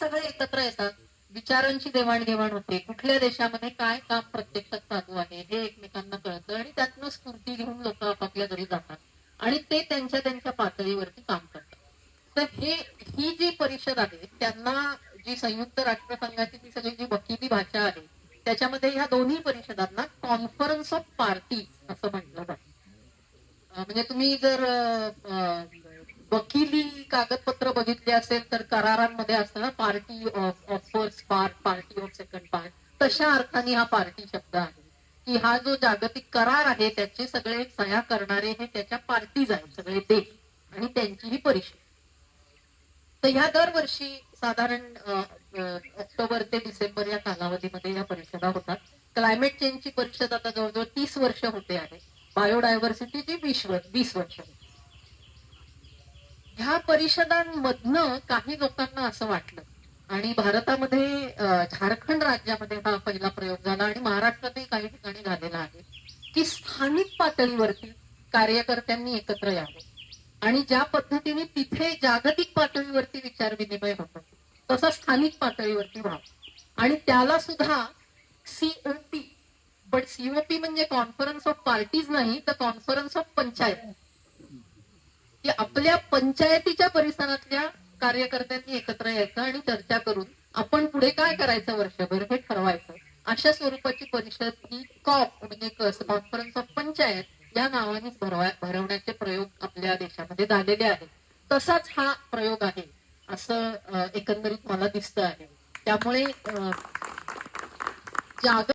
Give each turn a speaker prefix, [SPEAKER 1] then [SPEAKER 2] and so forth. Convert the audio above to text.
[SPEAKER 1] सगळे एकत्र येतात. विचारांची देवाणघेवाण होते. कुठल्या देशामध्ये काय काम प्रत्यक्षात चालू आहे हे एकमेकांना कळतं आणि त्यातनं स्फूर्ती घेऊन लोक आपापल्या घरी जातात आणि ते त्यांच्या त्यांच्या पातळीवरती काम करतात. तर हे ही जी परिषद आहे त्यांना जी संयुक्त राष्ट्रसंघाची ती सगळी जी वकिली भाषा आहे त्याच्यामध्ये ह्या दोन्ही परिषदांना कॉन्फरन्स ऑफ पार्टी असं म्हटलं जातं. म्हणजे तुम्ही जर अं, वकिली कागदपत्र बघितले असेल तर करारांमध्ये असतं ना party of of first part party of second part तशा अर्थाने हा पार्टी शब्द आहे. की हा जो जागतिक करार आहे त्याचे सगळे सह्या करणारे हे त्याच्या पार्टीज आहेत सगळे देश आणि त्यांची ही परिषद. तर ह्या दरवर्षी साधारण ऑक्टोबर ते डिसेंबर या कालावधीमध्ये या परिषदा होतात. क्लायमेट चेंजची परिषद आता जवळजवळ तीस वर्ष होते आहे. बायोडायव्हर्सिटीची वीस वर्ष वीस वर्ष होते. ह्या परिषदांमधनं काही लोकांना असं वाटलं. आणि भारतामध्ये झारखंड राज्यामध्ये हा पहिला प्रयोग झाला आणि महाराष्ट्रातही काही ठिकाणी झालेला आहे की स्थानिक पातळीवरती कार्यकर्त्यांनी एकत्र यावं. आणि ज्या पद्धतीने तिथे जागतिक पातळीवरती विचार विनिमय होतो तसा स्थानिक पातळीवरती व्हावं. आणि त्याला सुद्धा सीओपी बट सीओपी म्हणजे कॉन्फरन्स ऑफ पार्टीज नाही तर कॉन्फरन्स ऑफ पंचायत. की आपल्या पंचायतीच्या परिसरातल्या कार्यकर्त्यांनी एकत्र यायचं आणि चर्चा करून आपण पुढे काय करायचं वर्षभर हे ठरवायचं. अशा स्वरूपाची परिषद ही कॉप म्हणजे कॉन्फरन्स ऑफ पंचायत या नावानेच भरवा भरवण्याचे प्रयोग आपल्या देशामध्ये झालेले आहेत. तसाच हा प्रयोग आहे असं एकंदरीत मला दिसतं आहे. त्यामुळे जाग